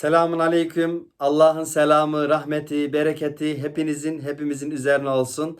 Selamun aleyküm. Allah'ın selamı, rahmeti, bereketi hepinizin, hepimizin üzerine olsun.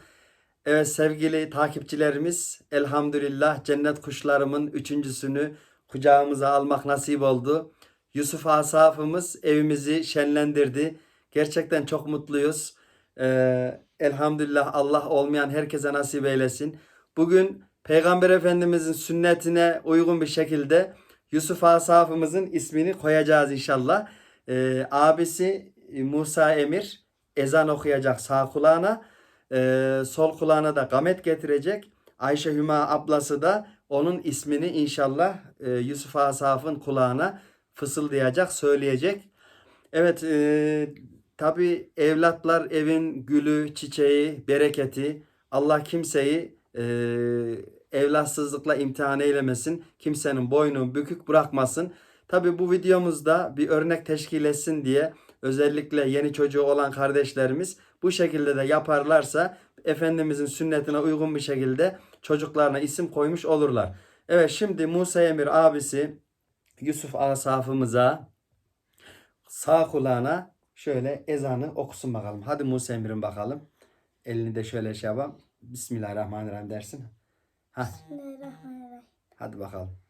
Evet sevgili takipçilerimiz, elhamdülillah cennet kuşlarımın üçüncüsünü kucağımıza almak nasip oldu. Yusuf Asaf'ımız evimizi şenlendirdi. Gerçekten çok mutluyuz. Ee, elhamdülillah Allah olmayan herkese nasip eylesin. Bugün Peygamber Efendimizin sünnetine uygun bir şekilde Yusuf Asaf'ımızın ismini koyacağız inşallah. Ee, abisi Musa Emir ezan okuyacak sağ kulağına. Ee, sol kulağına da gamet getirecek. Ayşe Hüma ablası da onun ismini inşallah e, Yusuf Asaf'ın kulağına fısıldayacak, söyleyecek. Evet, e, tabi evlatlar evin gülü, çiçeği, bereketi. Allah kimseyi e, evlatsızlıkla imtihan eylemesin. Kimsenin boynunu bükük bırakmasın. Tabi bu videomuzda bir örnek teşkil etsin diye özellikle yeni çocuğu olan kardeşlerimiz bu şekilde de yaparlarsa Efendimizin sünnetine uygun bir şekilde çocuklarına isim koymuş olurlar. Evet şimdi Musa Emir abisi Yusuf Asaf'ımıza sağ kulağına şöyle ezanı okusun bakalım. Hadi Musa Emir'in bakalım. Elini de şöyle şey yapalım. Bismillahirrahmanirrahim dersin. Hah, Bismillahirrahmanirrahim. hadi bakalım.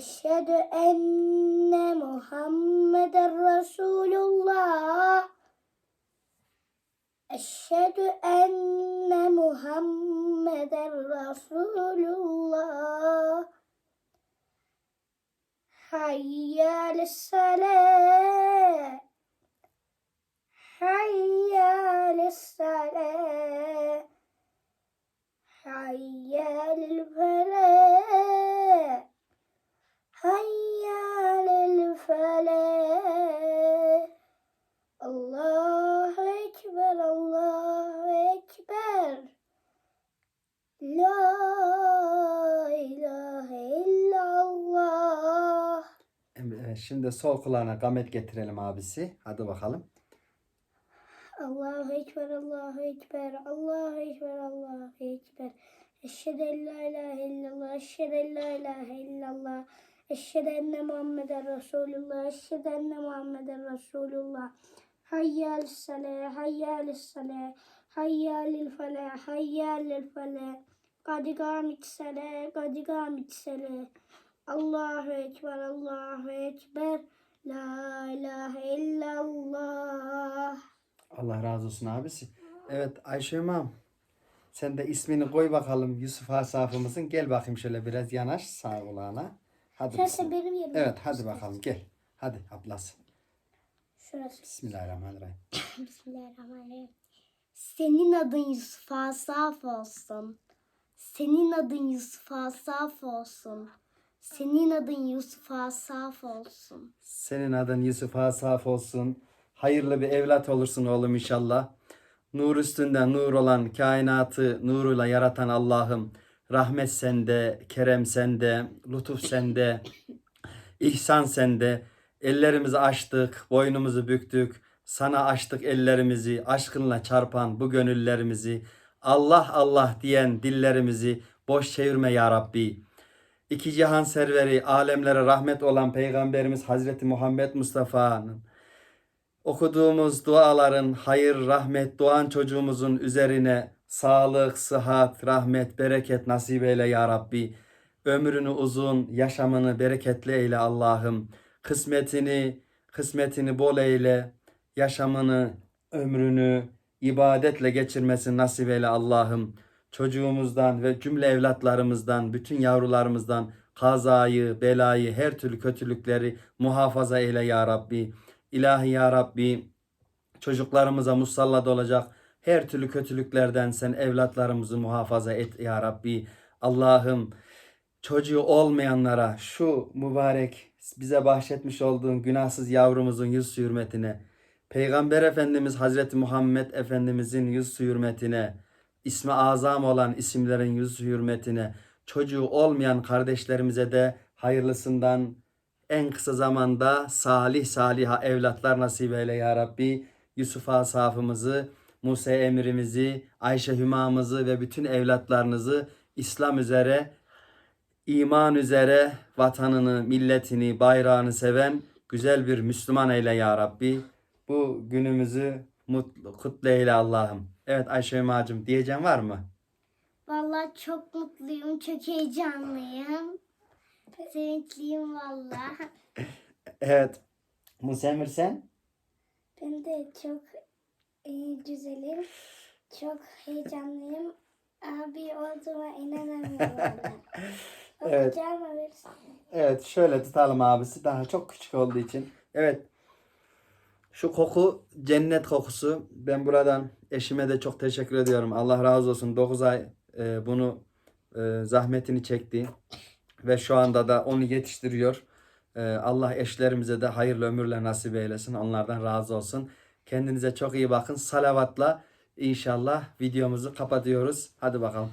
Eşhedü enne Muhammeden Resulullah. Eşhedü enne Muhammeden Resulullah. Hayyâle salâh. Hayyâle salâh. Hayyâle felah. Hayya lil felah. Allahu Ekber, Allahu Ekber. La ilahe illallah. Evet, şimdi sol kulağına gamet getirelim abisi. Hadi bakalım. Allahu Ekber, Allahu Ekber, Allahu Ekber, Allahu Ekber. Eşhedü en la ilahe illallah, eşhedü en la ilahe illallah. Eşhedü enne Muhammeden Resulullah, eşhedü enne Muhammeden Resulullah. Hayyâl salâh, hayyâl salâh, hayyâlil felah, hayyâlil felah. Kadi gâmit salâh, kadi gâmit salâh. Allahu Ekber, Allahu Ekber. La ilahe illallah. Allah razı olsun abisi. Evet Ayşe İmam. Sen de ismini koy bakalım Yusuf Asaf'ımızın. Gel bakayım şöyle biraz yanaş sağ kulağına. Hadi Sen benim yerime. Evet hadi bakalım gel. Hadi ablası. Şurası. Bismillahirrahmanirrahim. Bismillahirrahmanirrahim. Senin adın Yusuf Asaf olsun. Senin adın Yusuf Asaf olsun. Senin adın Yusuf Asaf olsun. Senin adın Yusuf Asaf olsun. Hayırlı bir evlat olursun oğlum inşallah. Nur üstünde nur olan kainatı nuruyla yaratan Allah'ım. Rahmet sende, kerem sende, lütuf sende, ihsan sende. Ellerimizi açtık, boynumuzu büktük. Sana açtık ellerimizi, aşkınla çarpan bu gönüllerimizi. Allah Allah diyen dillerimizi boş çevirme ya Rabbi. İki cihan serveri, alemlere rahmet olan Peygamberimiz Hazreti Muhammed Mustafa'nın okuduğumuz duaların hayır, rahmet, doğan çocuğumuzun üzerine sağlık, sıhhat, rahmet, bereket nasip eyle ya Rabbi. Ömrünü uzun, yaşamını bereketli eyle Allah'ım. Kısmetini, kısmetini bol eyle. Yaşamını, ömrünü ibadetle geçirmesini nasip eyle Allah'ım. Çocuğumuzdan ve cümle evlatlarımızdan, bütün yavrularımızdan kazayı, belayı, her türlü kötülükleri muhafaza eyle ya Rabbi. İlahi ya Rabbi çocuklarımıza musallat olacak her türlü kötülüklerden sen evlatlarımızı muhafaza et ya Rabbi. Allah'ım çocuğu olmayanlara şu mübarek bize bahşetmiş olduğun günahsız yavrumuzun yüz hürmetine Peygamber Efendimiz Hazreti Muhammed Efendimizin yüz hürmetine, ismi azam olan isimlerin yüz hürmetine, çocuğu olmayan kardeşlerimize de hayırlısından en kısa zamanda salih saliha evlatlar nasip eyle ya Rabbi. Yusuf Asaf'ımızı, Musa Emir'imizi, Ayşe Hüma'mızı ve bütün evlatlarınızı İslam üzere, iman üzere vatanını, milletini, bayrağını seven güzel bir Müslüman eyle ya Rabbi. Bu günümüzü mutlu, kutlu eyle Allah'ım. Evet Ayşe Hüma'cığım diyeceğim var mı? Vallahi çok mutluyum, çok heyecanlıyım. Sevinçliyim vallahi. Evet. Musa Emir sen? Ben de çok e, güzelim, çok heyecanlıyım. Abi olduğuma inanamıyorum. Evet. Evet şöyle tutalım abisi daha çok küçük olduğu için. Evet. Şu koku cennet kokusu. Ben buradan eşime de çok teşekkür ediyorum. Allah razı olsun. 9 ay e, bunu e, zahmetini çekti. Ve şu anda da onu yetiştiriyor. E, Allah eşlerimize de hayırlı ömürler nasip eylesin. Onlardan razı olsun. Kendinize çok iyi bakın. Salavatla inşallah videomuzu kapatıyoruz. Hadi bakalım.